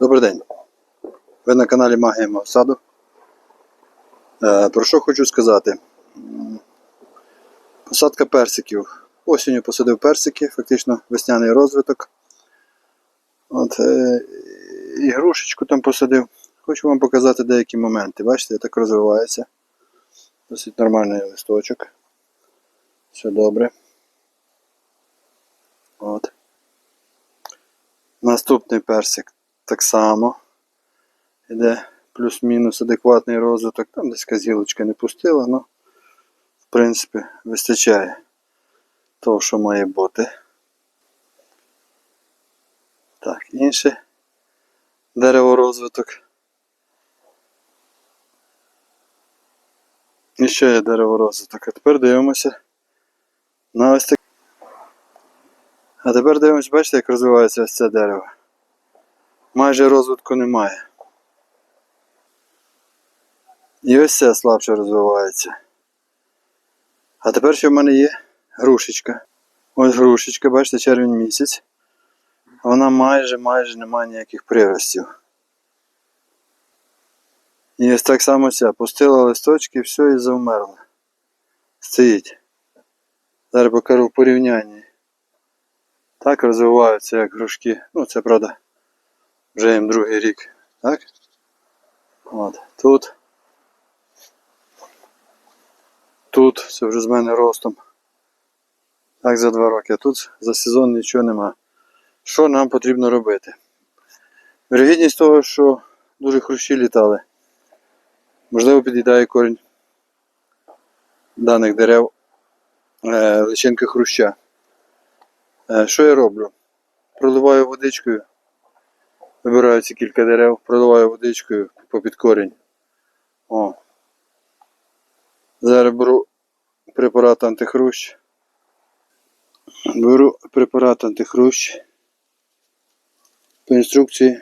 Добрий день. Ви на каналі Магія мого саду. Е, Про що хочу сказати? Посадка персиків. Осінню посадив персики, фактично весняний розвиток. От, е, і грушечку там посадив. Хочу вам показати деякі моменти. Бачите, так розвивається. Досить нормальний листочок. Все добре. От. Наступний персик так само. Іде плюс-мінус адекватний розвиток. Там десь казілочка не пустила, але в принципі вистачає того, що має бути. Так, інше дерево розвиток. І ще є дерево розвиток. А тепер дивимося на ось так. А тепер дивимося, бачите, як розвивається ось це дерево. Майже розвитку немає. І ось це слабше розвивається. А тепер що в мене є грушечка. Ось грушечка, бачите, червень місяць. Вона майже майже не має ніяких приростів. І ось так само ця. Пустила листочки, все і завмерла. Стоїть. Зараз покажу в порівнянні. Так розвиваються як грушки. Ну це правда. Вже їм другий рік. Так? От. Тут. Тут це вже з мене ростом. Так за два роки. А тут за сезон нічого нема. Що нам потрібно робити? Вірогідність того, що дуже хрущі літали. Можливо, під'їдає корінь даних дерев е, личинка хруща. Е, що я роблю? Проливаю водичкою. Вибираю ці кілька дерев, проливаю водичкою попід корінь. О. Зараз беру препарат антихрущ. Беру препарат антихрущ. По інструкції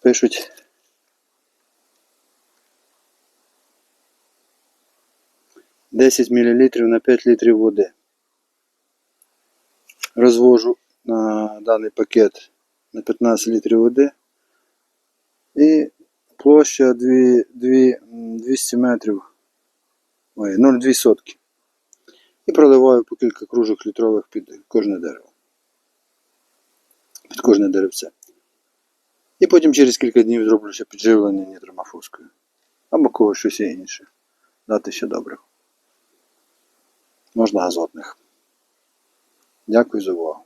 пишуть. Десять мл на 5 літрів води. Розвожу на даний пакет на 15 літрів води. І площа 2, 2, 200 метрів. Ой, 0,2 сотки. І проливаю по кілька кружок літрових під кожне дерево. Під кожне деревце. І потім через кілька днів зроблю ще підживлення нітромафоскою. Або когось щось інше. Дати ще добре. Можна азотних. Дякую за увагу.